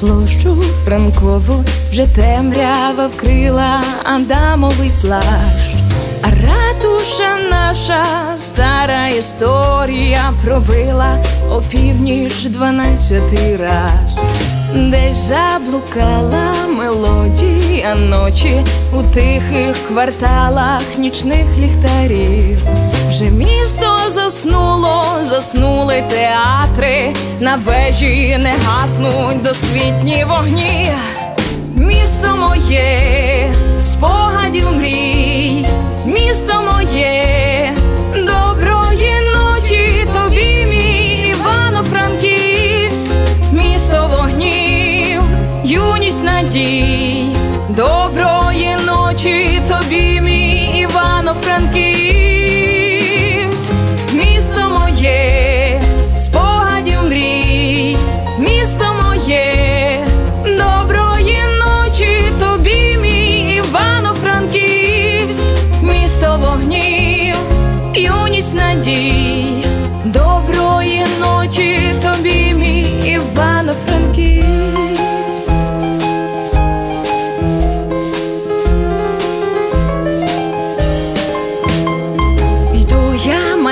площу Франкову вже темрява вкрила Адамовий плащ, а ратуша наша стара історія пробила о північ дванадцятий раз, десь заблукала мелодія ночі у тихих кварталах нічних ліхтарів. Вже місто заснуло, заснули театри, на вежі не гаснуть досвітні вогні.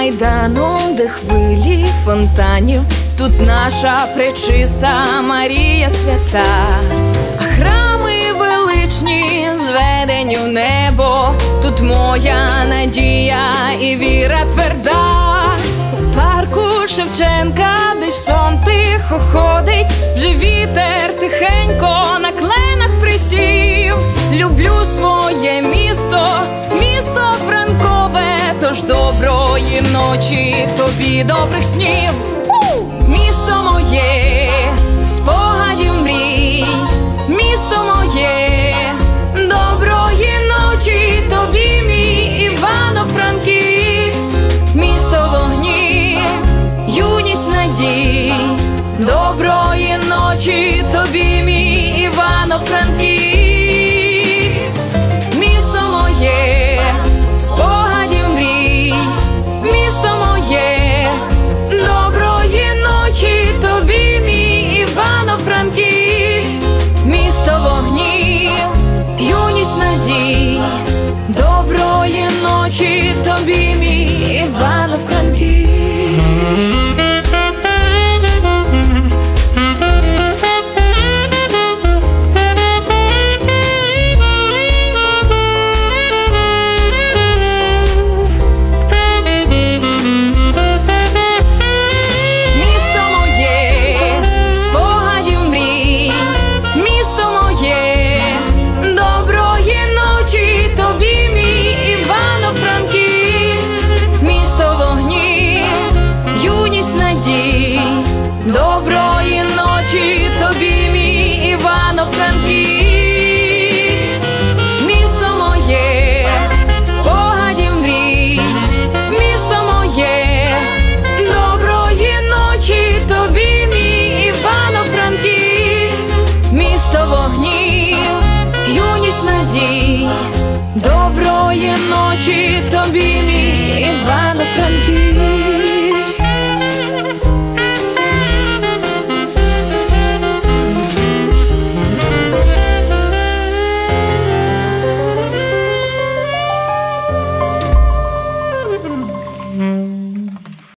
Майданом, де хвилі фонтанів, тут наша пречиста Марія свята, храми величні зведені в небо, тут моя надія і віра тверда. У парку Шевченка, десь сон доброї ночі, тобі добрих снів. Місто моє, спогадів мрій, місто моє, доброї ночі, тобі, мій Івано-Франківськ, місто вогнів, юність надій, доброї ночі, тобі, мій Івано-Франківськ.